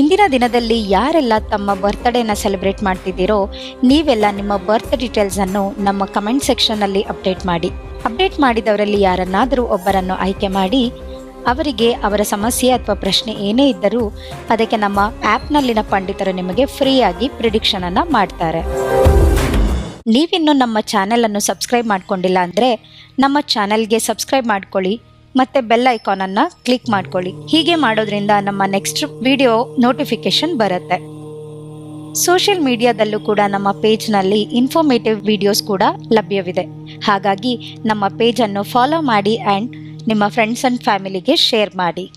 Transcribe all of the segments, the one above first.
ಇಂದಿನ ದಿನದಲ್ಲಿ ಯಾರೆಲ್ಲ ತಮ್ಮ ಬರ್ತ್ಡೇನ ಸೆಲೆಬ್ರೇಟ್ ಮಾಡ್ತಿದ್ದೀರೋ ನೀವೆಲ್ಲ ನಿಮ್ಮ ಬರ್ತ್ ಡೀಟೇಲ್ಸ್ ಅನ್ನು ನಮ್ಮ ಕಮೆಂಟ್ ಸೆಕ್ಷನ್ ಅಲ್ಲಿ ಅಪ್ಡೇಟ್ ಮಾಡಿ. ಅಪ್ಡೇಟ್ ಮಾಡಿದವರಲ್ಲಿ ಯಾರನ್ನಾದರೂ ಒಬ್ಬರನ್ನು ಆಯ್ಕೆ ಮಾಡಿ, ಅವರಿಗೆ ಅವರ ಸಮಸ್ಯೆ ಅಥವಾ ಪ್ರಶ್ನೆ ಏನೇ ಇದ್ದರೂ ಅದಕ್ಕೆ ನಮ್ಮ ಆ್ಯಪ್ನಲ್ಲಿನ ಪಂಡಿತರು ನಿಮಗೆ ಫ್ರೀಯಾಗಿ ಪ್ರಿಡಿಕ್ಷನ್ ಅನ್ನು ಮಾಡ್ತಾರೆ. ನೀವಿನ್ನು ನಮ್ಮ ಚಾನೆಲ್ ಅನ್ನು ಸಬ್ಸ್ಕ್ರೈಬ್ ಮಾಡ್ಕೊಂಡಿಲ್ಲ ಅಂದರೆ ನಮ್ಮ ಚಾನೆಲ್ಗೆ ಸಬ್ಸ್ಕ್ರೈಬ್ ಮಾಡ್ಕೊಳ್ಳಿ. ಮತ್ತೆ ಬೆಲ್ ಐಕಾನ್ ಅನ್ನ ಕ್ಲಿಕ್ ಮಾಡ್ಕೊಳ್ಳಿ. ಹೀಗೆ ಮಾಡೋದ್ರಿಂದ ನಮ್ಮ ನೆಕ್ಸ್ಟ್ ವಿಡಿಯೋ ನೋಟಿಫಿಕೇಶನ್ ಬರುತ್ತೆ. ಸೋಷಿಯಲ್ ಮೀಡಿಯಾದಲ್ಲೂ ಕೂಡ ನಮ್ಮ ಪೇಜ್ನಲ್ಲಿ ಇನ್ಫಾರ್ಮೇಟಿವ್ ವಿಡಿಯೋಸ್ ಕೂಡ ಲಭ್ಯವಿದೆ. ಹಾಗಾಗಿ ನಮ್ಮ ಪೇಜನ್ನು ಫಾಲೋ ಮಾಡಿ ಆ್ಯಂಡ್ ನಿಮ್ಮ ಫ್ರೆಂಡ್ಸ್ ಆ್ಯಂಡ್ ಫ್ಯಾಮಿಲಿಗೆ ಶೇರ್ ಮಾಡಿ.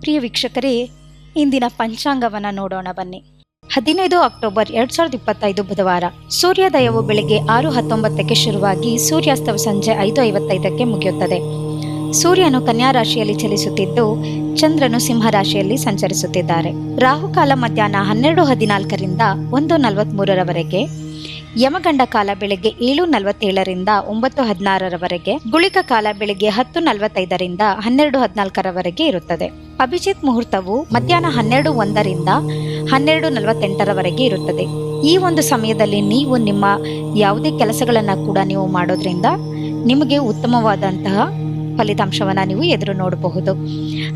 ಪ್ರಿಯ ವೀಕ್ಷಕರೇ, ಇಂದಿನ ಪಂಚಾಂಗವನ್ನು ನೋಡೋಣ ಬನ್ನಿ. ಹದಿನೈದು ಅಕ್ಟೋಬರ್ ಎರಡ್ ಸಾವಿರದ ಇಪ್ಪತ್ತೈದು ಬುಧವಾರ. ಸೂರ್ಯೋದಯವು ಬೆಳಗ್ಗೆ ಆರು ಹತ್ತೊಂಬತ್ತಕ್ಕೆ ಶುರುವಾಗಿ ಸೂರ್ಯಾಸ್ತವು ಸಂಜೆ ಐದು ಐವತ್ತೈದಕ್ಕೆ ಮುಗಿಯುತ್ತದೆ. ಸೂರ್ಯನು ಕನ್ಯಾ ರಾಶಿಯಲ್ಲಿ ಚಲಿಸುತ್ತಿದ್ದು, ಚಂದ್ರನು ಸಿಂಹ ರಾಶಿಯಲ್ಲಿ ಸಂಚರಿಸುತ್ತಿದ್ದಾರೆ. ರಾಹುಕಾಲ ಮಧ್ಯಾಹ್ನ ಹನ್ನೆರಡು ಹದಿನಾಲ್ಕರಿಂದ ಒಂದು ನಲವತ್ಮೂರರವರೆಗೆ ಯಮಗಂಡ ಕಾಲ ಬೆಳಗ್ಗೆ ಏಳು ನಲವತ್ತೇಳರಿಂದ ಒಂಬತ್ತು ಹದಿನಾರರವರೆಗೆ, ಗುಳಿಕ ಕಾಲ ಬೆಳಗ್ಗೆ ಹತ್ತು ನಲವತ್ತೈದರಿಂದ ಹನ್ನೆರಡು ಹದಿನಾಲ್ಕರವರೆಗೆ ಇರುತ್ತದೆ. ಅಭಿಜಿತ್ ಮುಹೂರ್ತವು ಮಧ್ಯಾಹ್ನ ಹನ್ನೆರಡು ಒಂದರಿಂದ ಹನ್ನೆರಡು ನಲವತ್ತೆಂಟರವರೆಗೆ ಇರುತ್ತದೆ. ಈ ಒಂದು ಸಮಯದಲ್ಲಿ ನೀವು ನಿಮ್ಮ ಯಾವುದೇ ಕೆಲಸಗಳನ್ನು ಕೂಡ ನೀವು ಮಾಡೋದ್ರಿಂದ ನಿಮಗೆ ಉತ್ತಮವಾದಂತಹ ಫಲಿತಾಂಶವನ್ನು ನೀವು ಎದುರು ನೋಡಬಹುದು.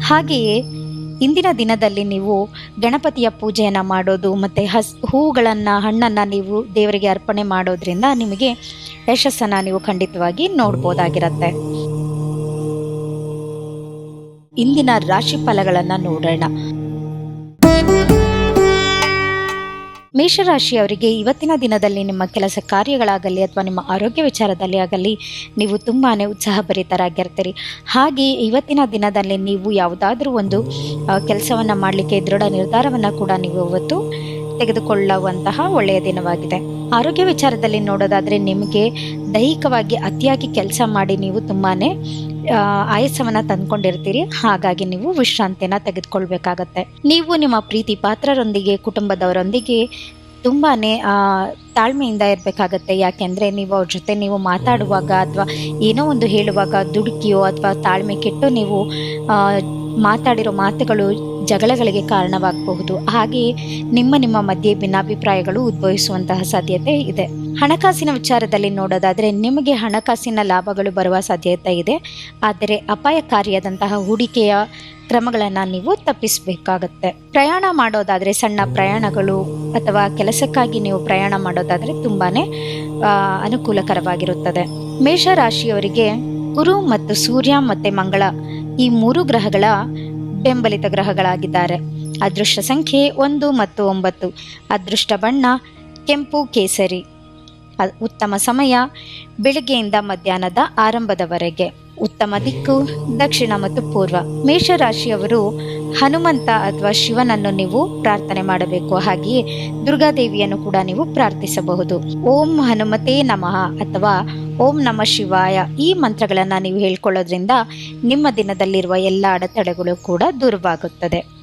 ಹಾಗೆಯೇ ಇಂದಿನ ದಿನದಲ್ಲಿ ನೀವು ಗಣಪತಿಯ ಪೂಜೆಯನ್ನು ಮಾಡೋದು ಮತ್ತು ಹಸ್, ಹೂಗಳನ್ನು, ಹಣ್ಣನ್ನು ನೀವು ದೇವರಿಗೆ ಅರ್ಪಣೆ ಮಾಡೋದ್ರಿಂದ ನಿಮಗೆ ಯಶಸ್ಸನ್ನು ನೀವು ಖಂಡಿತವಾಗಿ ನೋಡ್ಬೋದಾಗಿರತ್ತೆ. ಇಂದಿನ ರಾಶಿ ಫಲಗಳನ್ನು ನೋಡೋಣ. ಮೇಷರಾಶಿಯವರಿಗೆ ಇವತ್ತಿನ ದಿನದಲ್ಲಿ ನಿಮ್ಮ ಕೆಲಸ ಕಾರ್ಯಗಳಾಗಲಿ ಅಥವಾ ನಿಮ್ಮ ಆರೋಗ್ಯ ವಿಚಾರದಲ್ಲಿ ಆಗಲಿ ನೀವು ತುಂಬಾ ಉತ್ಸಾಹಭರಿತರಾಗಿರ್ತೀರಿ. ಹಾಗೆ ಇವತ್ತಿನ ದಿನದಲ್ಲಿ ನೀವು ಯಾವುದಾದ್ರೂ ಒಂದು ಕೆಲಸವನ್ನು ಮಾಡಲಿಕ್ಕೆ ದೃಢ ನಿರ್ಧಾರವನ್ನು ಕೂಡ ನೀವು ಇವತ್ತು ತೆಗೆದುಕೊಳ್ಳುವಂತಹ ಒಳ್ಳೆಯ ದಿನವಾಗಿದೆ. ಆರೋಗ್ಯ ವಿಚಾರದಲ್ಲಿ ನೋಡೋದಾದ್ರೆ ನಿಮಗೆ ದೈಹಿಕವಾಗಿ ಅತಿಯಾಗಿ ಕೆಲಸ ಮಾಡಿ ನೀವು ತುಂಬಾನೇ ಆಯಾಸವನ್ನ ತಂದ್ಕೊಂಡಿರ್ತೀರಿ. ಹಾಗಾಗಿ ನೀವು ವಿಶ್ರಾಂತಿಯನ್ನ ತೆಗೆದುಕೊಳ್ಬೇಕಾಗತ್ತೆ. ನೀವು ನಿಮ್ಮ ಪ್ರೀತಿ ಪಾತ್ರರೊಂದಿಗೆ ಕುಟುಂಬದವರೊಂದಿಗೆ ತುಂಬಾನೇ ಆ, ತಾಳ್ಮೆಯಿಂದ ಇರಬೇಕಾಗತ್ತೆ. ಯಾಕೆಂದ್ರೆ ನೀವು ಅವ್ರ ಜೊತೆ ನೀವು ಮಾತಾಡುವಾಗ ಅಥವಾ ಏನೋ ಒಂದು ಹೇಳುವಾಗ ದುಡುಕಿಯೋ ಅಥವಾ ತಾಳ್ಮೆ ಕೆಟ್ಟು ನೀವು ಮಾತಾಡಿರೋ ಮಾತುಗಳು ಜಗಳಗಳಿಗೆ ಕಾರಣವಾಗಬಹುದು. ಹಾಗೆ ನಿಮ್ಮ ನಿಮ್ಮ ಮಧ್ಯೆ ಭಿನ್ನಾಭಿಪ್ರಾಯಗಳು ಉದ್ಭವಿಸುವಂತಹ ಸಾಧ್ಯತೆ ಇದೆ. ಹಣಕಾಸಿನ ವಿಚಾರದಲ್ಲಿ ನೋಡೋದಾದರೆ ನಿಮಗೆ ಹಣಕಾಸಿನ ಲಾಭಗಳು ಬರುವ ಸಾಧ್ಯತೆ ಇದೆ. ಆದರೆ ಅಪಾಯಕಾರಿಯಾದಂತಹ ಹೂಡಿಕೆಯ ಕ್ರಮಗಳನ್ನು ನೀವು ತಪ್ಪಿಸಬೇಕಾಗತ್ತೆ. ಪ್ರಯಾಣ ಮಾಡೋದಾದರೆ ಸಣ್ಣ ಪ್ರಯಾಣಗಳು ಅಥವಾ ಕೆಲಸಕ್ಕಾಗಿ ನೀವು ಪ್ರಯಾಣ ಮಾಡೋದಾದರೆ ತುಂಬಾ ಅನುಕೂಲಕರವಾಗಿರುತ್ತದೆ. ಮೇಷರಾಶಿಯವರಿಗೆ ಗುರು ಮತ್ತು ಸೂರ್ಯ ಮತ್ತು ಮಂಗಳ ಈ ಮೂರು ಗ್ರಹಗಳ ಬೆಂಬಲಿತ ಗ್ರಹಗಳಾಗಿದ್ದಾರೆ. ಅದೃಷ್ಟ ಸಂಖ್ಯೆ ಒಂದು ಮತ್ತು ಒಂಬತ್ತು. ಅದೃಷ್ಟ ಬಣ್ಣ ಕೆಂಪು ಕೇಸರಿ. ಉತ್ತಮ ಸಮಯ ಬೆಳಗ್ಗೆಯಿಂದ ಮಧ್ಯಾಹ್ನದ ಆರಂಭದವರೆಗೆ. ಉತ್ತಮ ದಿಕ್ಕು, ದಕ್ಷಿಣ ಮತ್ತು ಪೂರ್ವ. ಮೇಷರಾಶಿಯವರು ಹನುಮಂತ ಅಥವಾ ಶಿವನನ್ನು ನೀವು ಪ್ರಾರ್ಥನೆ ಮಾಡಬೇಕು. ಹಾಗೆಯೇ ದುರ್ಗಾದೇವಿಯನ್ನು ಕೂಡ ನೀವು ಪ್ರಾರ್ಥಿಸಬಹುದು. ಓಂ ಹನುಮತೇ ನಮಃ ಅಥವಾ ಓಂ ನಮ ಶಿವಾಯ ಈ ಮಂತ್ರಗಳನ್ನು ನೀವು ಹೇಳ್ಕೊಳ್ಳೋದ್ರಿಂದ ನಿಮ್ಮ ದಿನದಲ್ಲಿರುವ ಎಲ್ಲ ಅಡೆತಡೆಗಳು ಕೂಡ ದೂರವಾಗುತ್ತದೆ.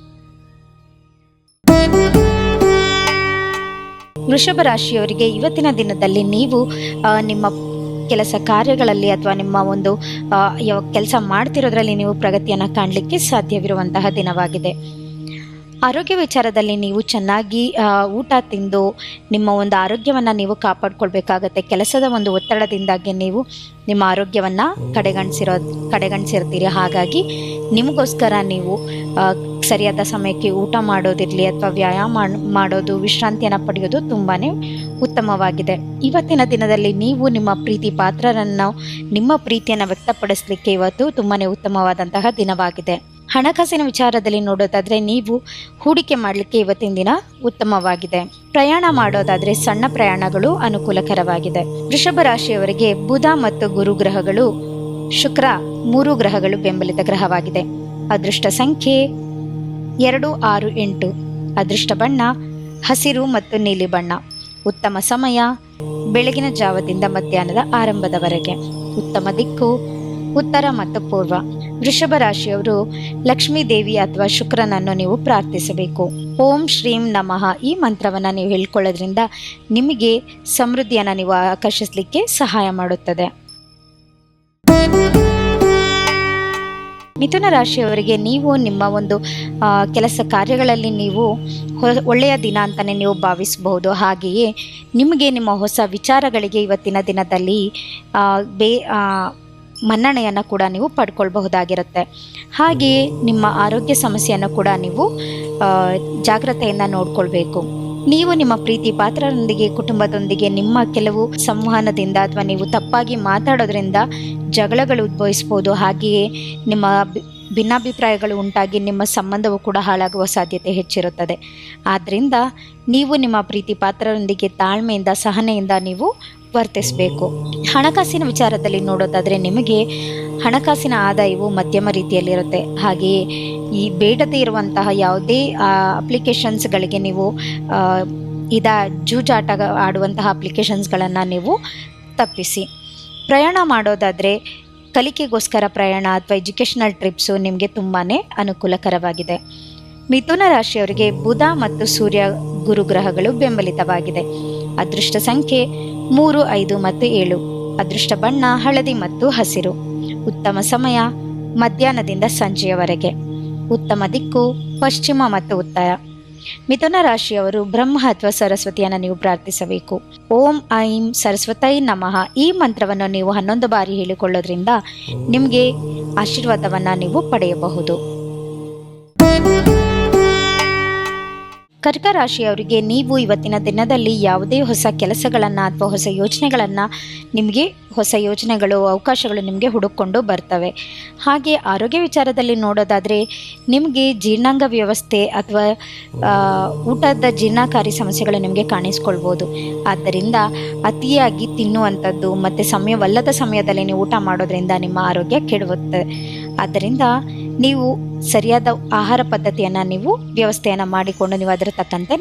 ವೃಷಭ ರಾಶಿಯವರಿಗೆ ಇವತ್ತಿನ ದಿನದಲ್ಲಿ ನೀವು ನಿಮ್ಮ ಕೆಲಸ ಕಾರ್ಯಗಳಲ್ಲಿ ಅಥವಾ ನಿಮ್ಮ ಒಂದು ಕೆಲಸ ಮಾಡ್ತಿರೋದ್ರಲ್ಲಿ ನೀವು ಪ್ರಗತಿಯನ್ನು ಕಾಣಲಿಕ್ಕೆ ಸಾಧ್ಯವಿರುವಂತಹ ದಿನವಾಗಿದೆ. ಆರೋಗ್ಯ ವಿಚಾರದಲ್ಲಿ ನೀವು ಚೆನ್ನಾಗಿ ಊಟ ತಿಂದು, ನಿಮ್ಮ ಒಂದು ಆರೋಗ್ಯವನ್ನು ನೀವು ಕಾಪಾಡ್ಕೊಳ್ಬೇಕಾಗತ್ತೆ. ಕೆಲಸದ ಒಂದು ಒತ್ತಡದಿಂದಾಗಿ ನೀವು ನಿಮ್ಮ ಆರೋಗ್ಯವನ್ನು ಕಡೆಗಣಿಸಿರೋ, ಕಡೆಗಣಿಸಿರ್ತೀರಿ. ಹಾಗಾಗಿ ನಿಮಗೋಸ್ಕರ ನೀವು ಸರಿಯಾದ ಸಮಯಕ್ಕೆ ಊಟ ಮಾಡೋದಿರಲಿ ಅಥವಾ ವ್ಯಾಯಾಮ ಮಾಡೋದು, ವಿಶ್ರಾಂತಿಯನ್ನು ಪಡೆಯೋದು ತುಂಬಾ ಉತ್ತಮವಾಗಿದೆ. ಇವತ್ತಿನ ದಿನದಲ್ಲಿ ನೀವು ನಿಮ್ಮ ಪ್ರೀತಿ ಪಾತ್ರರನ್ನು, ನಿಮ್ಮ ಪ್ರೀತಿಯನ್ನು ವ್ಯಕ್ತಪಡಿಸಲಿಕ್ಕೆ ಇವತ್ತು ತುಂಬಾ ಉತ್ತಮವಾದಂತಹ ದಿನವಾಗಿದೆ. ಹಣಕಾಸಿನ ವಿಚಾರದಲ್ಲಿ ನೋಡೋದಾದರೆ ನೀವು ಹೂಡಿಕೆ ಮಾಡಲಿಕ್ಕೆ ಇವತ್ತಿನ ದಿನ ಉತ್ತಮವಾಗಿದೆ. ಪ್ರಯಾಣ ಮಾಡೋದಾದರೆ ಸಣ್ಣ ಪ್ರಯಾಣಗಳು ಅನುಕೂಲಕರವಾಗಿದೆ. ವೃಷಭ ರಾಶಿಯವರಿಗೆ ಬುಧ ಮತ್ತು ಗುರು ಗ್ರಹಗಳು ಶುಕ್ರ ಮೂರು ಗ್ರಹಗಳು ಬೆಂಬಲಿತ ಗ್ರಹವಾಗಿದೆ. ಅದೃಷ್ಟ ಸಂಖ್ಯೆ ಎರಡು ಆರು ಎಂಟು. ಅದೃಷ್ಟ ಬಣ್ಣ, ಹಸಿರು ಮತ್ತು ನೀಲಿ ಬಣ್ಣ. ಉತ್ತಮ ಸಮಯ, ಬೆಳಗಿನ ಜಾವದಿಂದ ಮಧ್ಯಾಹ್ನದ ಆರಂಭದವರೆಗೆ. ಉತ್ತಮ ದಿಕ್ಕು, ಉತ್ತರ ಮತ್ತು ಪೂರ್ವ. ವೃಷಭ ರಾಶಿಯವರು ಲಕ್ಷ್ಮೀ ದೇವಿ ಅಥವಾ ಶುಕ್ರನನ್ನು ನೀವು ಪ್ರಾರ್ಥಿಸಬೇಕು. ಓಂ ಶ್ರೀಂ ನಮಃ. ಈ ಮಂತ್ರವನ್ನು ನೀವು ಹೇಳ್ಕೊಳ್ಳೋದ್ರಿಂದ ನಿಮಗೆ ಸಮೃದ್ಧಿಯನ್ನು ನೀವು ಆಕರ್ಷಿಸಲಿಕ್ಕೆ ಸಹಾಯ ಮಾಡುತ್ತದೆ. ಮಿಥುನ ರಾಶಿಯವರಿಗೆ ನೀವು ನಿಮ್ಮ ಒಂದು ಕೆಲಸ ಕಾರ್ಯಗಳಲ್ಲಿ ನೀವು ಒಳ್ಳೆಯ ದಿನ ಅಂತಲೇ ನೀವು ಭಾವಿಸಬಹುದು. ಹಾಗೆಯೇ ನಿಮಗೆ ನಿಮ್ಮ ಹೊಸ ವಿಚಾರಗಳಿಗೆ ಇವತ್ತಿನ ದಿನದಲ್ಲಿ ಬೇ ಮನ್ನಣೆಯನ್ನು ಕೂಡ ನೀವು ಪಡ್ಕೊಳ್ಬಹುದಾಗಿರುತ್ತೆ. ಹಾಗೆಯೇ ನಿಮ್ಮ ಆರೋಗ್ಯ ಸಮಸ್ಯೆಯನ್ನು ಕೂಡ ನೀವು ಜಾಗ್ರತೆಯಿಂದ ನೋಡ್ಕೊಳ್ಬೇಕು. ನೀವು ನಿಮ್ಮ ಪ್ರೀತಿ ಪಾತ್ರರೊಂದಿಗೆ, ಕುಟುಂಬದೊಂದಿಗೆ ನಿಮ್ಮ ಕೆಲವು ಸಂವಹನದಿಂದ ಅಥವಾ ನೀವು ತಪ್ಪಾಗಿ ಮಾತಾಡೋದ್ರಿಂದ ಜಗಳಗಳು ಉದ್ಭವಿಸ್ಬೋದು ಹಾಗೆಯೇ ನಿಮ್ಮ ಭಿನ್ನಾಭಿಪ್ರಾಯಗಳು ಉಂಟಾಗಿ ನಿಮ್ಮ ಸಂಬಂಧವು ಕೂಡ ಹಾಳಾಗುವ ಸಾಧ್ಯತೆ ಹೆಚ್ಚಿರುತ್ತದೆ. ಆದ್ದರಿಂದ ನೀವು ನಿಮ್ಮ ಪ್ರೀತಿ ಪಾತ್ರರೊಂದಿಗೆ ತಾಳ್ಮೆಯಿಂದ, ಸಹನೆಯಿಂದ ನೀವು ವರ್ತಿಸಬೇಕು. ಹಣಕಾಸಿನ ವಿಚಾರದಲ್ಲಿ ನೋಡೋದಾದರೆ ನಿಮಗೆ ಹಣಕಾಸಿನ ಆದಾಯವು ಮಧ್ಯಮ ರೀತಿಯಲ್ಲಿರುತ್ತೆ. ಹಾಗೆಯೇ ಈ ಬೇಡದೇ ಇರುವಂತಹ ಯಾವುದೇ ಅಪ್ಲಿಕೇಶನ್ಸ್ಗಳಿಗೆ ನೀವು ಇದ, ಜೂಜಾಟ ಆಡುವಂತಹ ಅಪ್ಲಿಕೇಶನ್ಸ್ಗಳನ್ನು ನೀವು ತಪ್ಪಿಸಿ. ಪ್ರಯಾಣ ಮಾಡೋದಾದರೆ ಕಲಿಕೆಗೋಸ್ಕರ ಪ್ರಯಾಣ ಅಥವಾ ಎಜುಕೇಷನಲ್ ಟ್ರಿಪ್ಸು ನಿಮಗೆ ತುಂಬಾ ಅನುಕೂಲಕರವಾಗಿದೆ. ಮಿಥುನ ರಾಶಿಯವರಿಗೆ ಬುಧ ಮತ್ತು ಸೂರ್ಯ ಗುರುಗ್ರಹಗಳು ಬೆಂಬಲಿತವಾಗಿದೆ. ಅದೃಷ್ಟ ಸಂಖ್ಯೆ ಮೂರು, ಐದು ಮತ್ತು ಏಳು. ಅದೃಷ್ಟ ಬಣ್ಣ, ಹಳದಿ ಮತ್ತು ಹಸಿರು. ಉತ್ತಮ ಸಮಯ ಮಧ್ಯಾಹ್ನದಿಂದ ಸಂಜೆಯವರೆಗೆ. ಉತ್ತಮ ದಿಕ್ಕು, ಪಶ್ಚಿಮ ಮತ್ತು ಉತ್ತರ. ಮಿಥುನ ರಾಶಿಯವರು ಬ್ರಹ್ಮ ಅಥವಾ ಸರಸ್ವತಿಯನ್ನು ನೀವು ಪ್ರಾರ್ಥಿಸಬೇಕು. ಓಂ, ಐಂ, ಸರಸ್ವತೈ ನಮಃ ಈ ಮಂತ್ರವನ್ನು ನೀವು ಹನ್ನೊಂದು ಬಾರಿ ಹೇಳಿಕೊಳ್ಳೋದ್ರಿಂದ ನಿಮಗೆ ಆಶೀರ್ವಾದವನ್ನು ನೀವು ಪಡೆಯಬಹುದು. ಕರ್ಕ ರಾಶಿಯವರಿಗೆ ನೀವು ಇವತ್ತಿನ ದಿನದಲ್ಲಿ ಯಾವುದೇ ಹೊಸ ಕೆಲಸಗಳನ್ನು ಅಥವಾ ಹೊಸ ಯೋಜನೆಗಳನ್ನು ನಿಮಗೆ ಹೊಸ ಯೋಜನೆಗಳು, ಅವಕಾಶಗಳು ನಿಮಗೆ ಹುಡುಕೊಂಡು ಬರ್ತವೆ. ಹಾಗೆ ಆರೋಗ್ಯ ವಿಚಾರದಲ್ಲಿ ನೋಡೋದಾದರೆ ನಿಮಗೆ ಜೀರ್ಣಾಂಗ ವ್ಯವಸ್ಥೆ ಅಥವಾ ಊಟದ ಜೀರ್ಣಕಾರಿ ಸಮಸ್ಯೆಗಳು ನಿಮಗೆ ಕಾಣಿಸ್ಕೊಳ್ಬೋದು. ಆದ್ದರಿಂದ ಅತಿಯಾಗಿ ತಿನ್ನುವಂಥದ್ದು ಮತ್ತು ಸಮಯವಲ್ಲದ ಸಮಯದಲ್ಲಿ ನೀವು ಊಟ ಮಾಡೋದ್ರಿಂದ ನಿಮ್ಮ ಆರೋಗ್ಯ ಕೆಡುತ್ತೆ. ಆದ್ದರಿಂದ ನೀವು ಸರಿಯಾದ ಆಹಾರ ಪದ್ಧತಿಯನ್ನು ನೀವು ವ್ಯವಸ್ಥೆಯನ್ನು ಮಾಡಿಕೊಂಡು ನೀವು ಅದರ ತಕ್ಕಂತೆ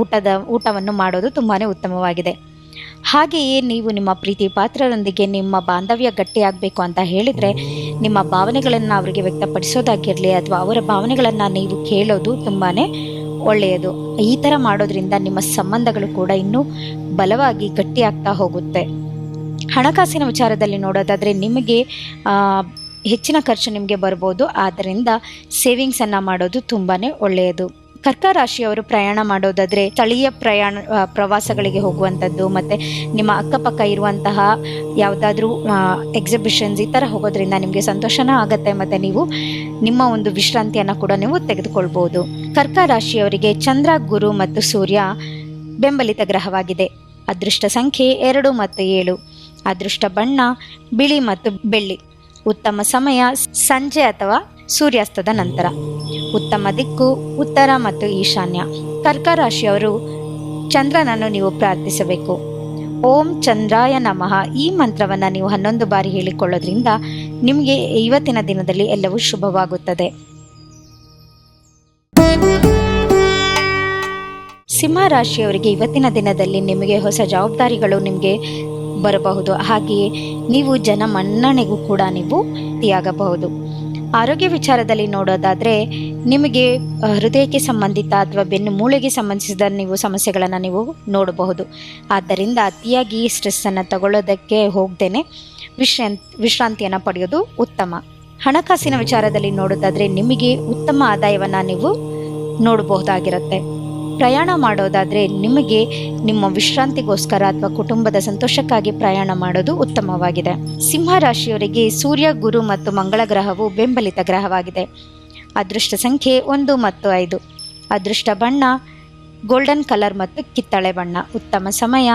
ಊಟದ, ಊಟವನ್ನು ಮಾಡೋದು ತುಂಬಾ ಉತ್ತಮವಾಗಿದೆ. ಹಾಗೆಯೇ ನೀವು ನಿಮ್ಮ ಪ್ರೀತಿ ಪಾತ್ರರೊಂದಿಗೆ ನಿಮ್ಮ ಬಾಂಧವ್ಯ ಗಟ್ಟಿಯಾಗಬೇಕು ಅಂತ ಹೇಳಿದರೆ ನಿಮ್ಮ ಭಾವನೆಗಳನ್ನು ಅವರಿಗೆ ವ್ಯಕ್ತಪಡಿಸೋದಾಗಿರಲಿ ಅಥವಾ ಅವರ ಭಾವನೆಗಳನ್ನು ನೀವು ಕೇಳೋದು ತುಂಬಾ ಒಳ್ಳೆಯದು. ಈ ಥರ ಮಾಡೋದ್ರಿಂದ ನಿಮ್ಮ ಸಂಬಂಧಗಳು ಕೂಡ ಇನ್ನೂ ಬಲವಾಗಿ ಗಟ್ಟಿಯಾಗ್ತಾ ಹೋಗುತ್ತೆ. ಹಣಕಾಸಿನ ವಿಚಾರದಲ್ಲಿ ನೋಡೋದಾದರೆ ನಿಮಗೆ ಹೆಚ್ಚಿನ ಖರ್ಚು ನಿಮಗೆ ಬರ್ಬೋದು. ಆದ್ದರಿಂದ ಸೇವಿಂಗ್ಸನ್ನು ಮಾಡೋದು ತುಂಬಾ ಒಳ್ಳೆಯದು. ಕರ್ಕ ರಾಶಿಯವರು ಪ್ರಯಾಣ ಮಾಡೋದಾದರೆ ಸ್ಥಳೀಯ ಪ್ರಯಾಣ ಪ್ರವಾಸಗಳಿಗೆ ಹೋಗುವಂಥದ್ದು, ಮತ್ತು ನಿಮ್ಮ ಅಕ್ಕಪಕ್ಕ ಇರುವಂತಹ ಯಾವುದಾದ್ರೂ ಎಕ್ಸಿಬಿಷನ್ಸ್ ಈ ಥರ ಹೋಗೋದ್ರಿಂದ ನಿಮಗೆ ಸಂತೋಷನೂ ಆಗುತ್ತೆ, ಮತ್ತು ನೀವು ನಿಮ್ಮ ಒಂದು ವಿಶ್ರಾಂತಿಯನ್ನು ಕೂಡ ನೀವು ತೆಗೆದುಕೊಳ್ಬೋದು. ಕರ್ಕ ರಾಶಿಯವರಿಗೆ ಚಂದ್ರ, ಗುರು ಮತ್ತು ಸೂರ್ಯ ಬೆಂಬಲಿತ ಗ್ರಹವಾಗಿದೆ. ಅದೃಷ್ಟ ಸಂಖ್ಯೆ ಎರಡು ಮತ್ತು ಏಳು. ಅದೃಷ್ಟ ಬಣ್ಣ, ಬಿಳಿ ಮತ್ತು ಬೆಳ್ಳಿ. ಉತ್ತಮ ಸಮಯ ಸಂಜೆ ಅಥವಾ ಸೂರ್ಯಾಸ್ತದ ನಂತರ. ಉತ್ತಮ ದಿಕ್ಕು, ಉತ್ತರ ಮತ್ತು ಈಶಾನ್ಯ. ಕರ್ಕ ರಾಶಿಯವರು ಚಂದ್ರನನ್ನು ನೀವು ಪ್ರಾರ್ಥಿಸಬೇಕು. ಓಂ ಚಂದ್ರಾಯ ನಮಃ. ಈ ಮಂತ್ರವನ್ನು ನೀವು ಹನ್ನೊಂದು ಬಾರಿ ಹೇಳಿಕೊಳ್ಳೋದ್ರಿಂದ ನಿಮಗೆ ಇವತ್ತಿನ ದಿನದಲ್ಲಿ ಎಲ್ಲವೂ ಶುಭವಾಗುತ್ತದೆ. ಸಿಂಹ ರಾಶಿಯವರಿಗೆ ಇವತ್ತಿನ ದಿನದಲ್ಲಿ ನಿಮಗೆ ಹೊಸ ಜವಾಬ್ದಾರಿಗಳು ನಿಮಗೆ ಬರಬಹುದು. ಹಾಗೆಯೇ ನೀವು ಜನ ಮನ್ನಣೆಗೂ ಕೂಡ ನೀವು ಆಗಬಹುದು ಆರೋಗ್ಯ ವಿಚಾರದಲ್ಲಿ ನೋಡೋದಾದರೆ ನಿಮಗೆ ಹೃದಯಕ್ಕೆ ಸಂಬಂಧಿತ ಅಥವಾ ಬೆನ್ನು ಮೂಳೆಗೆ ಸಂಬಂಧಿಸಿದ ನೀವು ಸಮಸ್ಯೆಗಳನ್ನು ನೀವು ನೋಡಬಹುದು. ಆದ್ದರಿಂದ ಅತಿಯಾಗಿ ಸ್ಟ್ರೆಸ್ಸನ್ನು ತಗೊಳ್ಳೋದಕ್ಕೆ ಹೋಗ್ದೇನೆ ವಿಶ್ರಾಂತ್ ವಿಶ್ರಾಂತಿಯನ್ನು ಪಡೆಯೋದು ಉತ್ತಮ. ಹಣಕಾಸಿನ ವಿಚಾರದಲ್ಲಿ ನೋಡೋದಾದರೆ ನಿಮಗೆ ಉತ್ತಮ ಆದಾಯವನ್ನು ನೀವು ನೋಡಬಹುದಾಗಿರುತ್ತೆ. ಪ್ರಯಾಣ ಮಾಡೋದಾದರೆ ನಿಮಗೆ ನಿಮ್ಮ ವಿಶ್ರಾಂತಿಗೋಸ್ಕರ ಅಥವಾ ಕುಟುಂಬದ ಸಂತೋಷಕ್ಕಾಗಿ ಪ್ರಯಾಣ ಮಾಡೋದು ಉತ್ತಮವಾಗಿದೆ. ಸಿಂಹ ರಾಶಿಯವರಿಗೆ ಸೂರ್ಯ, ಗುರು ಮತ್ತು ಮಂಗಳ ಗ್ರಹವು ಬೆಂಬಲಿತ ಗ್ರಹವಾಗಿದೆ. ಅದೃಷ್ಟ ಸಂಖ್ಯೆ ಒಂದು ಮತ್ತು ಐದು. ಅದೃಷ್ಟ ಬಣ್ಣ, ಗೋಲ್ಡನ್ ಕಲರ್ ಮತ್ತು ಕಿತ್ತಳೆ ಬಣ್ಣ. ಉತ್ತಮ ಸಮಯ,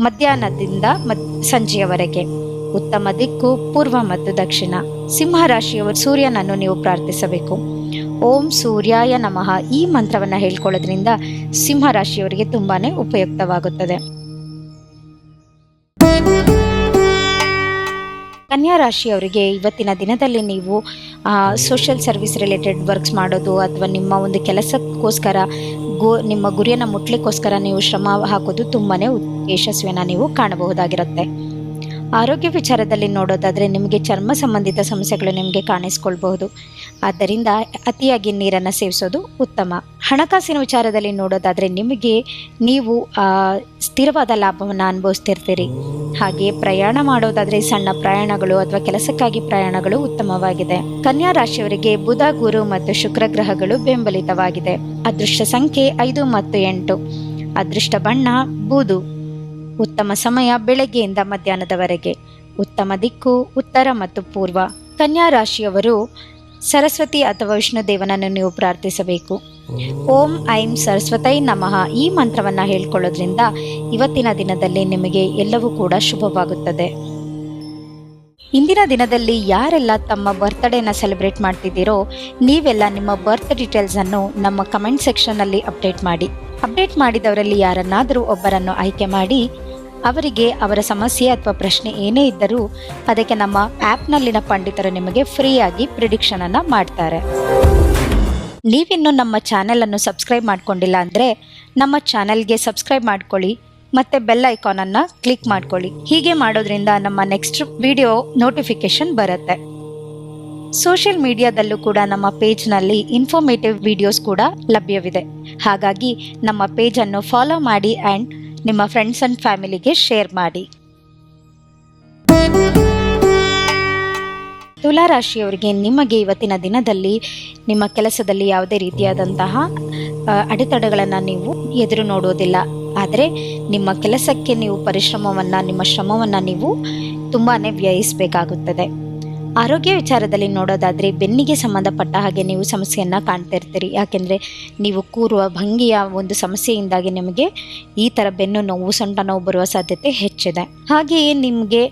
ಮಧ್ಯಾಹ್ನದಿಂದ ಮತ್, ಸಂಜೆಯವರೆಗೆ. ಉತ್ತಮ ದಿಕ್ಕು, ಪೂರ್ವ ಮತ್ತು ದಕ್ಷಿಣ. ಸಿಂಹ ರಾಶಿಯವರು ಸೂರ್ಯನನ್ನು ನೀವು ಪ್ರಾರ್ಥಿಸಬೇಕು. ಓಂ ಸೂರ್ಯಾಯ ನಮಃ. ಈ ಮಂತ್ರವನ್ನು ಹೇಳ್ಕೊಳ್ಳೋದ್ರಿಂದ ಸಿಂಹ ರಾಶಿಯವರಿಗೆ ತುಂಬಾನೇ ಉಪಯುಕ್ತವಾಗುತ್ತದೆ. ಕನ್ಯಾ ರಾಶಿಯವರಿಗೆ ಇವತ್ತಿನ ದಿನದಲ್ಲಿ ನೀವು ಸೋಷಿಯಲ್ ಸರ್ವಿಸ್ ರಿಲೇಟೆಡ್ ವರ್ಕ್ಸ್ ಮಾಡೋದು ಅಥವಾ ನಿಮ್ಮ ಒಂದು ಕೆಲಸಕ್ಕೋಸ್ಕರ ಗೋ, ನಿಮ್ಮ ಗುರಿಯನ್ನು ಮುಟ್ಲಿಕ್ಕೋಸ್ಕರ ನೀವು ಶ್ರಮ ಹಾಕೋದು ತುಂಬಾ ಯಶಸ್ವಿಯನ್ನು ನೀವು ಕಾಣಬಹುದಾಗಿರುತ್ತೆ. ಆರೋಗ್ಯ ವಿಚಾರದಲ್ಲಿ ನೋಡೋದಾದರೆ ನಿಮಗೆ ಚರ್ಮ ಸಂಬಂಧಿತ ಸಮಸ್ಯೆಗಳು ನಿಮಗೆ ಕಾಣಿಸ್ಕೊಳ್ಬಹುದು. ಆದ್ದರಿಂದ ಅತಿಯಾಗಿ ನೀರನ್ನು ಸೇವಿಸೋದು ಉತ್ತಮ. ಹಣಕಾಸಿನ ವಿಚಾರದಲ್ಲಿ ನೋಡೋದಾದರೆ ನಿಮಗೆ ನೀವು ಸ್ಥಿರವಾದ ಲಾಭವನ್ನು ಅನುಭವಿಸ್ತಿರ್ತೀರಿ. ಹಾಗೆ ಪ್ರಯಾಣ ಮಾಡೋದಾದರೆ ಸಣ್ಣ ಪ್ರಯಾಣಗಳು ಅಥವಾ ಕೆಲಸಕ್ಕಾಗಿ ಪ್ರಯಾಣಗಳು ಉತ್ತಮವಾಗಿದೆ. ಕನ್ಯಾ ರಾಶಿಯವರಿಗೆ ಬುಧ, ಗುರು ಮತ್ತು ಶುಕ್ರ ಗ್ರಹಗಳು ಬೆಂಬಲಿತವಾಗಿದೆ. ಅದೃಷ್ಟ ಸಂಖ್ಯೆ ಐದು ಮತ್ತು ಎಂಟು. ಅದೃಷ್ಟ ಬಣ್ಣ ಬೂದು ಉತ್ತಮ ಸಮಯ ಬೆಳಗ್ಗೆಯಿಂದ ಮಧ್ಯಾಹ್ನದವರೆಗೆ. ಉತ್ತಮ ದಿಕ್ಕು, ಉತ್ತರ ಮತ್ತು ಪೂರ್ವ. ಕನ್ಯಾ ರಾಶಿಯವರು ಸರಸ್ವತಿ ಅಥವಾ ವಿಷ್ಣುದೇವನನ್ನು ನೀವು ಪ್ರಾರ್ಥಿಸಬೇಕು. ಓಂ ಐಂ ಸರಸ್ವತೈ ನಮಃ. ಈ ಮಂತ್ರವನ್ನು ಹೇಳ್ಕೊಳ್ಳೋದ್ರಿಂದ ಇವತ್ತಿನ ದಿನದಲ್ಲಿ ನಿಮಗೆ ಎಲ್ಲವೂ ಕೂಡ ಶುಭವಾಗುತ್ತದೆ. ಇಂದಿನ ದಿನದಲ್ಲಿ ಯಾರೆಲ್ಲ ತಮ್ಮ ಬರ್ತ್ಡೇನ ಸೆಲೆಬ್ರೇಟ್ ಮಾಡ್ತಿದ್ದೀರೋ ನೀವೆಲ್ಲ ನಿಮ್ಮ ಬರ್ತ್ ಡೀಟೇಲ್ಸನ್ನು ನಮ್ಮ ಕಮೆಂಟ್ ಸೆಕ್ಷನ್ನಲ್ಲಿ ಅಪ್ಡೇಟ್ ಮಾಡಿ. ಅಪ್ಡೇಟ್ ಮಾಡಿದವರಲ್ಲಿ ಯಾರನ್ನಾದರೂ ಒಬ್ಬರನ್ನು ಆಯ್ಕೆ ಮಾಡಿ ಅವರಿಗೆ ಅವರ ಸಮಸ್ಯೆ ಅಥವಾ ಪ್ರಶ್ನೆ ಏನೇ ಇದ್ದರೂ ಅದಕ್ಕೆ ನಮ್ಮ ಆ್ಯಪ್ನಲ್ಲಿನ ಪಂಡಿತರು ನಿಮಗೆ ಫ್ರೀಯಾಗಿ ಪ್ರಿಡಿಕ್ಷನನ್ನು ಮಾಡ್ತಾರೆ. ನೀವಿನ್ನು ನಮ್ಮ ಚಾನೆಲನ್ನು ಸಬ್ಸ್ಕ್ರೈಬ್ ಮಾಡ್ಕೊಂಡಿಲ್ಲ ಅಂದರೆ ನಮ್ಮ ಚಾನೆಲ್ಗೆ ಸಬ್ಸ್ಕ್ರೈಬ್ ಮಾಡ್ಕೊಳ್ಳಿ ಮತ್ತು ಬೆಲ್ ಐಕಾನನ್ನು ಕ್ಲಿಕ್ ಮಾಡ್ಕೊಳ್ಳಿ. ಹೀಗೆ ಮಾಡೋದ್ರಿಂದ ನಮ್ಮ ನೆಕ್ಸ್ಟ್ ವಿಡಿಯೋ ನೋಟಿಫಿಕೇಶನ್ ಬರುತ್ತೆ. ಸೋಷಿಯಲ್ ಮೀಡಿಯಾದಲ್ಲೂ ಕೂಡ ನಮ್ಮ ಪೇಜ್ನಲ್ಲಿ ಇನ್ಫಾರ್ಮೇಟಿವ್ ವಿಡಿಯೋಸ್ ಕೂಡ ಲಭ್ಯವಿದೆ. ಹಾಗಾಗಿ ನಮ್ಮ ಪೇಜನ್ನು ಫಾಲೋ ಮಾಡಿ ಆ್ಯಂಡ್ ನಿಮ್ಮ ಫ್ರೆಂಡ್ಸ್ ಅಂಡ್ ಫ್ಯಾಮಿಲಿಗೆ ಶೇರ್ ಮಾಡಿ. ತುಲಾ ರಾಶಿಯವರಿಗೆ ನಿಮಗೆ ಇವತ್ತಿನ ದಿನದಲ್ಲಿ, ನಿಮ್ಮ ಕೆಲಸದಲ್ಲಿ ಯಾವುದೇ ರೀತಿಯಾದಂತಹ ಅಡೆತಡೆಗಳನ್ನು ನೀವು ಎದುರು ನೋಡೋದಿಲ್ಲ ಆದರೆ ನಿಮ್ಮ ಕೆಲಸಕ್ಕೆ ನೀವು ಪರಿಶ್ರಮವನ್ನು, ನಿಮ್ಮ ಶ್ರಮವನ್ನು ನೀವು ತುಂಬಾ ವ್ಯಯಿಸಬೇಕಾಗುತ್ತದೆ. ಆರೋಗ್ಯ ವಿಚಾರದಲ್ಲಿ ನೋಡೋದಾದರೆ ಬೆನ್ನಿಗೆ ಸಂಬಂಧಪಟ್ಟ ಹಾಗೆ ನೀವು ಸಮಸ್ಯೆಯನ್ನು ಕಾಣ್ತಿರ್ತೀರಿ. ಯಾಕೆಂದರೆ ನೀವು ಕೂರುವ ಭಂಗಿಯ ಒಂದು ಸಮಸ್ಯೆಯಿಂದಾಗಿ ನಿಮಗೆ ಈ ಥರ ಬೆನ್ನು ನೋವು, ಸೊಂಟ ನೋವು ಬರುವ ಸಾಧ್ಯತೆ ಹೆಚ್ಚಿದೆ. ಹಾಗೆಯೇ ನಿಮಗೆ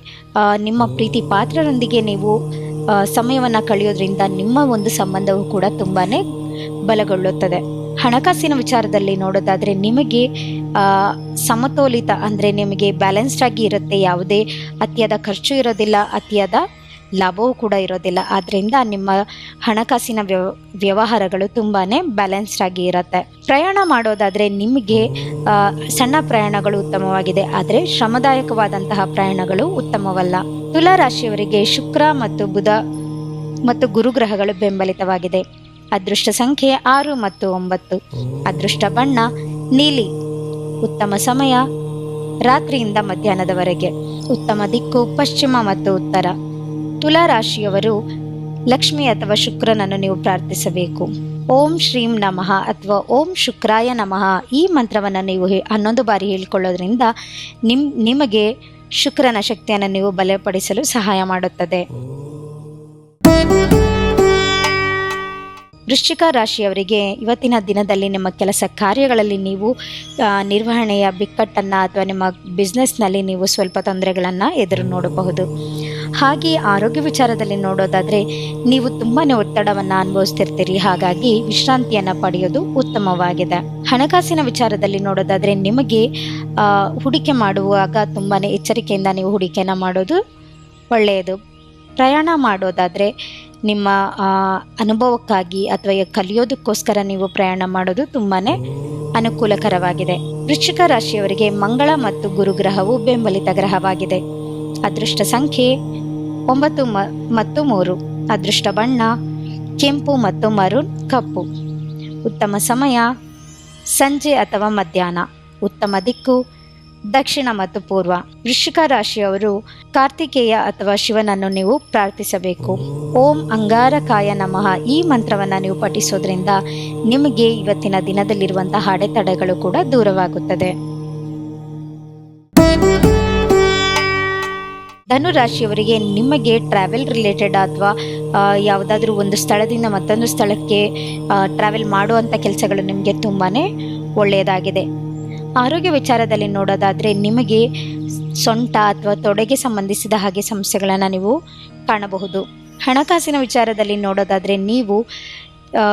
ನಿಮ್ಮ ಪ್ರೀತಿ ಪಾತ್ರರೊಂದಿಗೆ ನೀವು ಸಮಯವನ್ನು ಕಳೆಯೋದ್ರಿಂದ ನಿಮ್ಮ ಒಂದು ಸಂಬಂಧವು ಕೂಡ ತುಂಬಾ ಬಲಗೊಳ್ಳುತ್ತದೆ. ಹಣಕಾಸಿನ ವಿಚಾರದಲ್ಲಿ ನೋಡೋದಾದರೆ ನಿಮಗೆ ಸಮತೋಲಿತ ಅಂದರೆ ನಿಮಗೆ ಬ್ಯಾಲೆನ್ಸ್ಡ್ ಆಗಿ ಇರುತ್ತೆ. ಯಾವುದೇ ಅತಿಯಾದ ಖರ್ಚು ಇರೋದಿಲ್ಲ, ಅತಿಯಾದ ಲಾಭವೂ ಕೂಡ ಇರೋದಿಲ್ಲ. ಆದ್ದರಿಂದ ನಿಮ್ಮ ಹಣಕಾಸಿನ ವ್ಯವ ವ್ಯವಹಾರಗಳು ತುಂಬಾ ಬ್ಯಾಲೆನ್ಸ್ಡ್ ಆಗಿ ಇರುತ್ತೆ. ಪ್ರಯಾಣ ಮಾಡೋದಾದರೆ ನಿಮಗೆ ಸಣ್ಣ ಪ್ರಯಾಣಗಳು ಉತ್ತಮವಾಗಿದೆ. ಆದರೆ ಶ್ರಮದಾಯಕವಾದಂತಹ ಪ್ರಯಾಣಗಳು ಉತ್ತಮವಲ್ಲ. ತುಲಾ ರಾಶಿಯವರಿಗೆ ಶುಕ್ರ ಮತ್ತು ಬುಧ ಮತ್ತು ಗುರುಗ್ರಹಗಳು ಬೆಂಬಲಿತವಾಗಿದೆ. ಅದೃಷ್ಟ ಸಂಖ್ಯೆ ಆರು ಮತ್ತು ಒಂಬತ್ತು. ಅದೃಷ್ಟ ಬಣ್ಣ, ನೀಲಿ. ಉತ್ತಮ ಸಮಯ, ರಾತ್ರಿಯಿಂದ ಮಧ್ಯಾಹ್ನದವರೆಗೆ. ಉತ್ತಮ ದಿಕ್ಕು ಪಶ್ಚಿಮ ಮತ್ತು ಉತ್ತರ. ತುಲಾ ರಾಶಿಯವರು ಲಕ್ಷ್ಮಿ ಅಥವಾ ಶುಕ್ರನನ್ನು ನೀವು ಪ್ರಾರ್ಥಿಸಬೇಕು. ಓಂ ಶ್ರೀಂ ನಮಃ ಅಥವಾ ಓಂ ಶುಕ್ರಾಯ ನಮಃ ಈ ಮಂತ್ರವನ್ನು ನೀವು ಹನ್ನೊಂದು ಬಾರಿ ಹೇಳಿಕೊಳ್ಳೋದ್ರಿಂದ ನಿಮ್, ನಿಮಗೆ ಶುಕ್ರನ ಶಕ್ತಿಯನ್ನು ನೀವು ಬಲಪಡಿಸಲು ಸಹಾಯ ಮಾಡುತ್ತದೆ. ವೃಶ್ಚಿಕ ರಾಶಿಯವರಿಗೆ ಇವತ್ತಿನ ದಿನದಲ್ಲಿ ನಿಮ್ಮ ಕೆಲಸ ಕಾರ್ಯಗಳಲ್ಲಿ ನೀವು ನಿರ್ವಹಣೆಯ ಬಿಕ್ಕಟ್ಟನ್ನು ಅಥವಾ ನಿಮ್ಮ ಬಿಸ್ನೆಸ್ನಲ್ಲಿ ನೀವು ಸ್ವಲ್ಪ ತೊಂದರೆಗಳನ್ನು ಎದುರು ನೋಡಬಹುದು. ಹಾಗೆ ಆರೋಗ್ಯ ವಿಚಾರದಲ್ಲಿ ನೋಡೋದಾದರೆ ನೀವು ತುಂಬಾ ಒತ್ತಡವನ್ನು ಅನುಭವಿಸ್ತಿರ್ತೀರಿ. ಹಾಗಾಗಿ ವಿಶ್ರಾಂತಿಯನ್ನು ಪಡೆಯೋದು ಉತ್ತಮವಾಗಿದೆ. ಹಣಕಾಸಿನ ವಿಚಾರದಲ್ಲಿ ನೋಡೋದಾದರೆ ನಿಮಗೆ ಹೂಡಿಕೆ ಮಾಡುವಾಗ ತುಂಬಾ ಎಚ್ಚರಿಕೆಯಿಂದ ನೀವು ಹೂಡಿಕೆಯನ್ನು ಮಾಡೋದು ಒಳ್ಳೆಯದು. ಪ್ರಯಾಣ ಮಾಡೋದಾದರೆ ನಿಮ್ಮ ಅನುಭವಕ್ಕಾಗಿ ಅಥವಾ ಕಲಿಯೋದಕ್ಕೋಸ್ಕರ ನೀವು ಪ್ರಯಾಣ ಮಾಡೋದು ತುಂಬಾ ಅನುಕೂಲಕರವಾಗಿದೆ. ವೃಶ್ಚಿಕ ರಾಶಿಯವರಿಗೆ ಮಂಗಳ ಮತ್ತು ಗುರುಗ್ರಹವು ಬೆಂಬಲಿತ ಗ್ರಹವಾಗಿದೆ. ಅದೃಷ್ಟ ಸಂಖ್ಯೆ ಒಂಬತ್ತು ಮತ್ತು ಮೂರು. ಅದೃಷ್ಟ ಬಣ್ಣ, ಕೆಂಪು ಮತ್ತು ಮರುನ್ ಕಪ್ಪು. ಉತ್ತಮ ಸಮಯ, ಸಂಜೆ ಅಥವಾ ಮಧ್ಯಾಹ್ನ. ಉತ್ತಮ ದಿಕ್ಕು, ದಕ್ಷಿಣ ಮತ್ತು ಪೂರ್ವ. ವೃಶ್ಚಿಕ ರಾಶಿಯವರು ಕಾರ್ತಿಕೇಯ ಅಥವಾ ಶಿವನನ್ನು ನೀವು ಪ್ರಾರ್ಥಿಸಬೇಕು. ಓಂ ಅಂಗಾರಕಾಯ ನಮಃ. ಈ ಮಂತ್ರವನ್ನು ನೀವು ಪಠಿಸೋದ್ರಿಂದ ನಿಮಗೆ ಇವತ್ತಿನ ದಿನದಲ್ಲಿರುವಂತಹ ಅಡೆತಡೆಗಳು ಕೂಡ ದೂರವಾಗುತ್ತದೆ. ಧನು ರಾಶಿಯವರಿಗೆ ನಿಮಗೆ ಟ್ರಾವೆಲ್ ರಿಲೇಟೆಡ್ ಅಥವಾ ಯಾವುದಾದ್ರೂ ಒಂದು ಸ್ಥಳದಿಂದ ಮತ್ತೊಂದು ಸ್ಥಳಕ್ಕೆ ಟ್ರಾವೆಲ್ ಮಾಡುವಂಥ ಕೆಲಸಗಳು ನಿಮಗೆ ತುಂಬಾ ಒಳ್ಳೆಯದಾಗಿದೆ. ಆರೋಗ್ಯ ವಿಚಾರದಲ್ಲಿ ನೋಡೋದಾದರೆ ನಿಮಗೆ ಸೊಂಟ ಅಥವಾ ತೊಡೆಗೆ ಸಂಬಂಧಿಸಿದ ಹಾಗೆ ಸಮಸ್ಯೆಗಳನ್ನು ನೀವು ಕಾಣಬಹುದು. ಹಣಕಾಸಿನ ವಿಚಾರದಲ್ಲಿ ನೋಡೋದಾದರೆ ನೀವು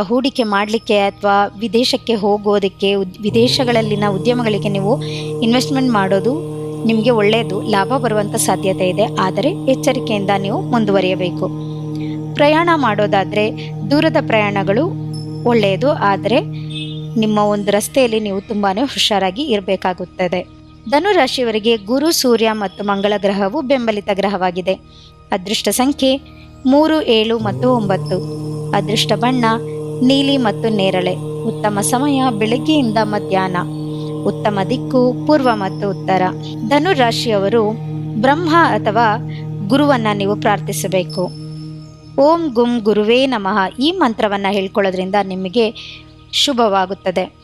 ಹೂಡಿಕೆ ಮಾಡಲಿಕ್ಕೆ ಅಥವಾ ವಿದೇಶಕ್ಕೆ ಹೋಗೋದಕ್ಕೆ, ಉದ್- ವಿದೇಶಗಳಲ್ಲಿನ ಉದ್ಯಮಗಳಿಗೆ ನೀವು ಇನ್ವೆಸ್ಟ್ಮೆಂಟ್ ಮಾಡೋದು ನಿಮಗೆ ಒಳ್ಳೆಯದು, ಲಾಭ ಬರುವಂಥ ಸಾಧ್ಯತೆ ಇದೆ. ಆದರೆ ಎಚ್ಚರಿಕೆಯಿಂದ ನೀವು ಮುಂದುವರಿಯಬೇಕು. ಪ್ರಯಾಣ ಮಾಡೋದಾದರೆ ದೂರದ ಪ್ರಯಾಣಗಳು ಒಳ್ಳೆಯದು. ಆದರೆ ನಿಮ್ಮ ಒಂದು ರಸ್ತೆಯಲ್ಲಿ ನೀವು ತುಂಬಾ ಹುಷಾರಾಗಿ ಇರಬೇಕಾಗುತ್ತದೆ. ಧನುರಾಶಿಯವರಿಗೆ ಗುರು, ಸೂರ್ಯ ಮತ್ತು ಮಂಗಳ ಗ್ರಹವು ಬೆಂಬಲಿತ ಗ್ರಹವಾಗಿದೆ. ಅದೃಷ್ಟ ಸಂಖ್ಯೆ ಮೂರು, ಏಳು ಮತ್ತು ಒಂಬತ್ತು. ಅದೃಷ್ಟ ಬಣ್ಣ, ನೀಲಿ ಮತ್ತು ನೇರಳೆ. ಉತ್ತಮ ಸಮಯ, ಬೆಳಗ್ಗೆಯಿಂದ ಮಧ್ಯಾಹ್ನ. ಉತ್ತಮ ದಿಕ್ಕು, ಪೂರ್ವ ಮತ್ತು ಉತ್ತರ. ಧನುರಾಶಿಯವರು ಬ್ರಹ್ಮ ಅಥವಾ ಗುರುವನ್ನ ನೀವು ಪ್ರಾರ್ಥಿಸಬೇಕು. ಓಂ ಗುಂ ಗುರುವೇ ನಮಃ. ಈ ಮಂತ್ರವನ್ನ ಹೇಳ್ಕೊಳ್ಳೋದ್ರಿಂದ ನಿಮಗೆ ಶುಭವಾಗುತ್ತದೆ.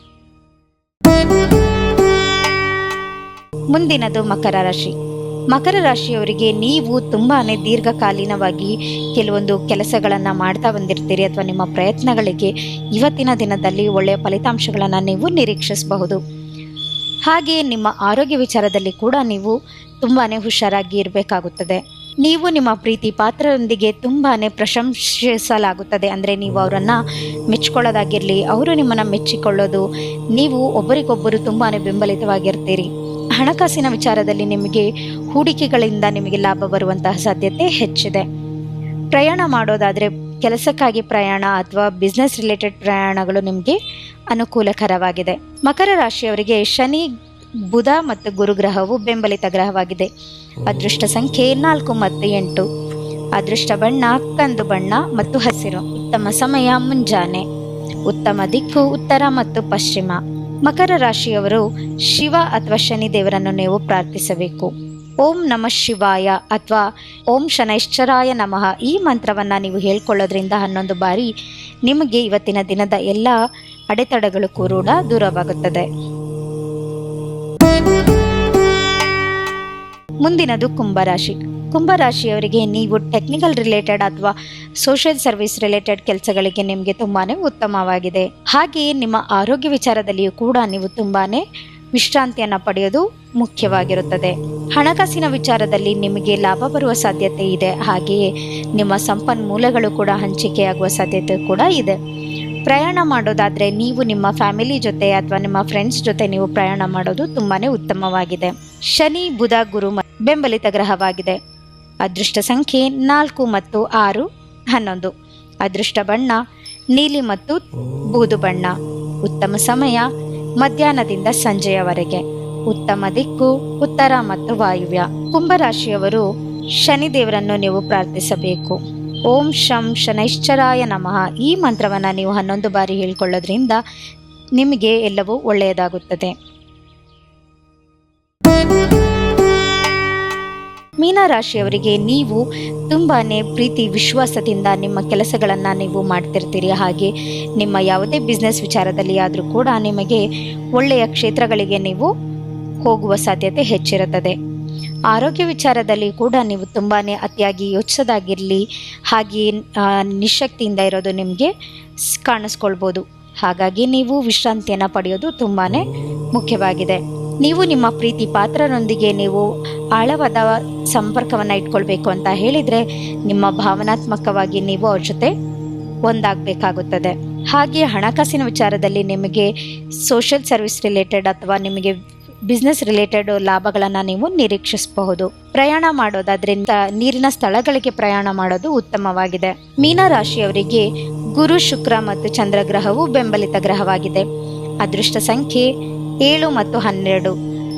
ಮುಂದಿನದು ಮಕರ ರಾಶಿ. ಮಕರ ರಾಶಿಯವರಿಗೆ ನೀವು ತುಂಬಾ ದೀರ್ಘಕಾಲೀನವಾಗಿ ಕೆಲವೊಂದು ಕೆಲಸಗಳನ್ನು ಮಾಡ್ತಾ ಬಂದಿರ್ತೀರಿ ಅಥವಾ ನಿಮ್ಮ ಪ್ರಯತ್ನಗಳಿಗೆ ಇವತ್ತಿನ ದಿನದಲ್ಲಿ ಒಳ್ಳೆಯ ಫಲಿತಾಂಶಗಳನ್ನು ನೀವು ನಿರೀಕ್ಷಿಸಬಹುದು. ಹಾಗೆಯೇ ನಿಮ್ಮ ಆರೋಗ್ಯ ವಿಚಾರದಲ್ಲಿ ಕೂಡ ನೀವು ತುಂಬಾನೇ ಹುಷಾರಾಗಿ ಇರಬೇಕಾಗುತ್ತದೆ. ನೀವು ನಿಮ್ಮ ಪ್ರೀತಿ ಪಾತ್ರರೊಂದಿಗೆ ತುಂಬಾನೇ ಪ್ರಶಂಸಿಸಲಾಗುತ್ತದೆ. ಅಂದರೆ ನೀವು ಅವರನ್ನು ಮೆಚ್ಕೊಳ್ಳೋದಾಗಿರಲಿ, ಅವರು ನಿಮ್ಮನ್ನು ಮೆಚ್ಚಿಕೊಳ್ಳೋದು, ನೀವು ಒಬ್ಬರಿಗೊಬ್ಬರು ತುಂಬಾನೇ ಬೆಂಬಲಿತವಾಗಿರ್ತೀರಿ. ಹಣಕಾಸಿನ ವಿಚಾರದಲ್ಲಿ ನಿಮಗೆ ಹೂಡಿಕೆಗಳಿಂದ ನಿಮಗೆ ಲಾಭ ಬರುವಂತಹ ಸಾಧ್ಯತೆ ಹೆಚ್ಚಿದೆ. ಪ್ರಯಾಣ ಮಾಡೋದಾದರೆ ಕೆಲಸಕ್ಕಾಗಿ ಪ್ರಯಾಣ ಅಥವಾ ಬಿಸ್ನೆಸ್ ರಿಲೇಟೆಡ್ ಪ್ರಯಾಣಗಳು ನಿಮಗೆ ಅನುಕೂಲಕರವಾಗಿದೆ. ಮಕರ ರಾಶಿಯವರಿಗೆ ಶನಿ, ಬುಧ ಮತ್ತು ಗುರುಗ್ರಹವು ಬೆಂಬಲಿತ ಗ್ರಹವಾಗಿದೆ. ಅದೃಷ್ಟ ಸಂಖ್ಯೆ ನಾಲ್ಕು ಮತ್ತು ಎಂಟು. ಅದೃಷ್ಟ ಬಣ್ಣ, ಕಂದು ಬಣ್ಣ ಮತ್ತು ಹಸಿರು. ಉತ್ತಮ ಸಮಯ ಮುಂಜಾನೆ. ಉತ್ತಮ ದಿಕ್ಕು, ಉತ್ತರ ಮತ್ತು ಪಶ್ಚಿಮ. ಮಕರ ರಾಶಿಯವರು ಶಿವ ಅಥವಾ ಶನಿ ದೇವರನ್ನು ನೀವು ಪ್ರಾರ್ಥಿಸಬೇಕು. ಓಂ ನಮಃ ಶಿವಾಯ ಅಥವಾ ಓಂ ಶನೈಶ್ಚರಾಯ ನಮಃ ಈ ಮಂತ್ರವನ್ನು ನೀವು ಹೇಳ್ಕೊಳ್ಳೋದ್ರಿಂದ ಹನ್ನೊಂದು ಬಾರಿ ನಿಮಗೆ ಇವತ್ತಿನ ದಿನದ ಎಲ್ಲ ಅಡೆತಡೆಗಳು ಕೂಡ ದೂರವಾಗುತ್ತದೆ. ಮುಂದಿನದು ಕುಂಭರಾಶಿ. ಕುಂಭರಾಶಿಯವರಿಗೆ ನೀವು ಟೆಕ್ನಿಕಲ್ ರಿಲೇಟೆಡ್ ಅಥವಾ ಸೋಷಿಯಲ್ ಸರ್ವಿಸ್ ರಿಲೇಟೆಡ್ ಕೆಲಸಗಳಿಗೆ ನಿಮಗೆ ತುಂಬಾ ಉತ್ತಮವಾಗಿದೆ. ಹಾಗೆಯೇ ನಿಮ್ಮ ಆರೋಗ್ಯ ವಿಚಾರದಲ್ಲಿಯೂ ಕೂಡ ನೀವು ತುಂಬಾನೇ ವಿಶ್ರಾಂತಿಯನ್ನು ಪಡೆಯೋದು ಮುಖ್ಯವಾಗಿರುತ್ತದೆ. ಹಣಕಾಸಿನ ವಿಚಾರದಲ್ಲಿ ನಿಮಗೆ ಲಾಭ ಬರುವ ಸಾಧ್ಯತೆ ಇದೆ. ಹಾಗೆಯೇ ನಿಮ್ಮ ಸಂಪನ್ಮೂಲಗಳು ಕೂಡ ಹಂಚಿಕೆಯಾಗುವ ಸಾಧ್ಯತೆ ಕೂಡ ಇದೆ. ಪ್ರಯಾಣ ಮಾಡೋದಾದರೆ ನೀವು ನಿಮ್ಮ ಫ್ಯಾಮಿಲಿ ಜೊತೆ ಅಥವಾ ನಿಮ್ಮ ಫ್ರೆಂಡ್ಸ್ ಜೊತೆ ನೀವು ಪ್ರಯಾಣ ಮಾಡೋದು ತುಂಬಾ ಉತ್ತಮವಾಗಿದೆ. ಶನಿ, ಬುಧ, ಗುರು ಬೆಂಬಲಿತ ಗ್ರಹವಾಗಿದೆ. ಅದೃಷ್ಟ ಸಂಖ್ಯೆ ನಾಲ್ಕು ಮತ್ತು ಆರು ಹನ್ನೊಂದು. ಅದೃಷ್ಟ ಬಣ್ಣ ನೀಲಿ ಮತ್ತು ಬೂದು ಬಣ್ಣ. ಉತ್ತಮ ಸಮಯ ಮಧ್ಯಾಹ್ನದಿಂದ ಸಂಜೆಯವರೆಗೆ. ಉತ್ತಮ ದಿಕ್ಕು, ಉತ್ತರ ಮತ್ತು ವಾಯುವ್ಯ. ಕುಂಭರಾಶಿಯವರು ಶನಿದೇವರನ್ನು ನೀವು ಪ್ರಾರ್ಥಿಸಬೇಕು. ಓಂ ಶಂ ಶನೈಶ್ಚರಾಯ ನಮಃ. ಈ ಮಂತ್ರವನ್ನು ನೀವು ಹನ್ನೊಂದು ಬಾರಿ ಹೇಳ್ಕೊಳ್ಳೋದ್ರಿಂದ ನಿಮಗೆ ಎಲ್ಲವೂ ಒಳ್ಳೆಯದಾಗುತ್ತದೆ. ಮೀನರಾಶಿಯವರಿಗೆ ನೀವು ತುಂಬಾ ಪ್ರೀತಿ, ವಿಶ್ವಾಸದಿಂದ ನಿಮ್ಮ ಕೆಲಸಗಳನ್ನು ನೀವು ಮಾಡ್ತಿರ್ತೀರಿ. ಹಾಗೆ ನಿಮ್ಮ ಯಾವುದೇ ಬಿಸ್ನೆಸ್ ವಿಚಾರದಲ್ಲಿ ಆದರೂ ಕೂಡ ನಿಮಗೆ ಒಳ್ಳೆಯ ಕ್ಷೇತ್ರಗಳಿಗೆ ನೀವು ಹೋಗುವ ಸಾಧ್ಯತೆ ಹೆಚ್ಚಿರುತ್ತದೆ. ಆರೋಗ್ಯ ವಿಚಾರದಲ್ಲಿ ಕೂಡ ನೀವು ತುಂಬಾ ಅತಿಯಾಗಿ ಯೋಚಿಸೋದಾಗಿರಲಿ ಹಾಗೆ ನಿಶಕ್ತಿಯಿಂದ ಇರೋದು ನಿಮಗೆ ಕಾಣಿಸ್ಕೊಳ್ಬೋದು. ಹಾಗಾಗಿ ನೀವು ವಿಶ್ರಾಂತಿಯನ್ನು ಪಡೆಯೋದು ತುಂಬಾ ಮುಖ್ಯವಾಗಿದೆ. ನೀವು ನಿಮ್ಮ ಪ್ರೀತಿ ಪಾತ್ರರೊಂದಿಗೆ ನೀವು ಆಳವಾದ ಸಂಪರ್ಕವನ್ನು ಇಟ್ಕೊಳ್ಬೇಕು ಅಂತ ಹೇಳಿದರೆ ನಿಮ್ಮ ಭಾವನಾತ್ಮಕವಾಗಿ ನೀವು ಅವ್ರ ಜೊತೆ ಒಂದಾಗಬೇಕಾಗುತ್ತದೆ. ಹಾಗೆ ಹಣಕಾಸಿನ ವಿಚಾರದಲ್ಲಿ ನಿಮಗೆ ಸೋಷಿಯಲ್ ಸರ್ವಿಸ್ ರಿಲೇಟೆಡ್ ಅಥವಾ ನಿಮಗೆ ಬಿಸ್ನೆಸ್ ರಿಲೇಟೆಡ್ ಲಾಭಗಳನ್ನು ನೀವು ನಿರೀಕ್ಷಿಸಬಹುದು. ಪ್ರಯಾಣ ಮಾಡೋದಾದ್ರಿಂದ ನೀರಿನ ಸ್ಥಳಗಳಿಗೆ ಪ್ರಯಾಣ ಮಾಡೋದು ಉತ್ತಮವಾಗಿದೆ. ಮೀನರಾಶಿಯವರಿಗೆ ಗುರು, ಶುಕ್ರ ಮತ್ತು ಚಂದ್ರ ಗ್ರಹವು ಬೆಂಬಲಿತ ಗ್ರಹವಾಗಿದೆ. ಅದೃಷ್ಟ ಸಂಖ್ಯೆ ಏಳು ಮತ್ತು ಹನ್ನೆರಡು.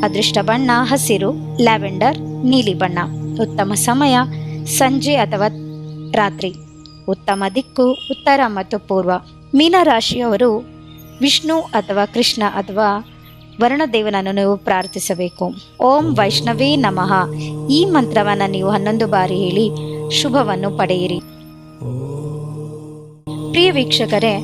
ಅದೃಷ್ಟ ಬಣ್ಣ, ಹಸಿರು, ಲ್ಯಾವೆಂಡರ್, ನೀಲಿ ಬಣ್ಣ. ಉತ್ತಮ ಸಮಯ, ಸಂಜೆ ಅಥವಾ ರಾತ್ರಿ. ಉತ್ತಮ ದಿಕ್ಕು, ಉತ್ತರ ಮತ್ತು ಪೂರ್ವ. ಮೀನರಾಶಿಯವರು ವಿಷ್ಣು ಅಥವಾ ಕೃಷ್ಣ ಅಥವಾ ವರ್ಣದೇವನನ್ನು ನೀವು ಪ್ರಾರ್ಥಿಸಬೇಕು. ಓಂ ವೈಷ್ಣವೇ ನಮಃ. ಈ ಮಂತ್ರವನ್ನು ನೀವು ಹನ್ನೊಂದು ಬಾರಿ ಹೇಳಿ ಶುಭವನ್ನು ಪಡೆಯಿರಿ. ಪ್ರಿಯ ವೀಕ್ಷಕರೇ,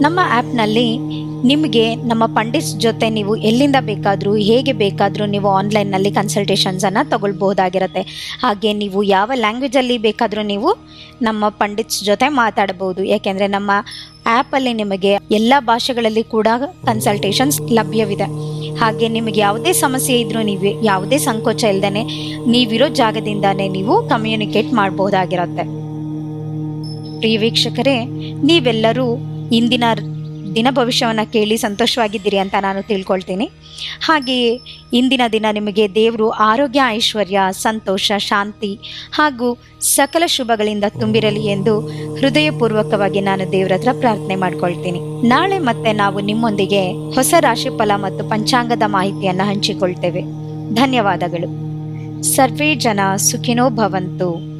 ನಮ್ಮ ಆ್ಯಪ್ನಲ್ಲಿ ನಿಮಗೆ ನಮ್ಮ ಪಂಡಿತ್ಸ್ ಜೊತೆ ನೀವು ಎಲ್ಲಿಂದ ಬೇಕಾದರೂ, ಹೇಗೆ ಬೇಕಾದರೂ ನೀವು ಆನ್ಲೈನ್ನಲ್ಲಿ ಕನ್ಸಲ್ಟೇಷನ್ಸನ್ನು ತಗೊಳ್ಬಹುದಾಗಿರುತ್ತೆ. ಹಾಗೆ ನೀವು ಯಾವ ಲ್ಯಾಂಗ್ವೇಜಲ್ಲಿ ಬೇಕಾದರೂ ನೀವು ನಮ್ಮ ಪಂಡಿತ್ಸ್ ಜೊತೆ ಮಾತಾಡಬಹುದು ಯಾಕೆಂದರೆ ನಮ್ಮ ಆ್ಯಪಲ್ಲಿ ನಿಮಗೆ ಎಲ್ಲ ಭಾಷೆಗಳಲ್ಲಿ ಕೂಡ ಕನ್ಸಲ್ಟೇಷನ್ಸ್ ಲಭ್ಯವಿದೆ. ಹಾಗೆ ನಿಮಗೆ ಯಾವುದೇ ಸಮಸ್ಯೆ ಇದ್ದರೂ ನೀವು, ಯಾವುದೇ ಸಂಕೋಚ ಇಲ್ಲದೇ ನೀವಿರೋ ಜಾಗದಿಂದಲೇ ನೀವು ಕಮ್ಯುನಿಕೇಟ್ ಮಾಡಬಹುದಾಗಿರುತ್ತೆ. ಪ್ರಿಯ ವೀಕ್ಷಕರೇ, ನೀವೆಲ್ಲರೂ ಇಂದಿನ ದಿನ ಭವಿಷ್ಯವನ್ನು ಕೇಳಿ ಸಂತೋಷವಾಗಿದ್ದೀರಿ ಅಂತ ನಾನು ತಿಳ್ಕೊಳ್ತೀನಿ. ಹಾಗೆಯೇ ಇಂದಿನ ದಿನ ನಿಮಗೆ ದೇವರು ಆರೋಗ್ಯ, ಐಶ್ವರ್ಯ, ಸಂತೋಷ, ಶಾಂತಿ ಹಾಗೂ ಸಕಲ ಶುಭಗಳಿಂದ ತುಂಬಿರಲಿ ಎಂದು ಹೃದಯಪೂರ್ವಕವಾಗಿ ನಾನು ದೇವರ ಹತ್ರ ಪ್ರಾರ್ಥನೆ ಮಾಡ್ಕೊಳ್ತೀನಿ. ನಾಳೆ ಮತ್ತೆ ನಾವು ನಿಮ್ಮೊಂದಿಗೆ ಹೊಸ ರಾಶಿಫಲ ಮತ್ತು ಪಂಚಾಂಗದ ಮಾಹಿತಿಯನ್ನು ಹಂಚಿಕೊಳ್ತೇವೆ. ಧನ್ಯವಾದಗಳು. ಸರ್ವೇ ಜನ ಸುಖಿನೋ ಭವಂತು.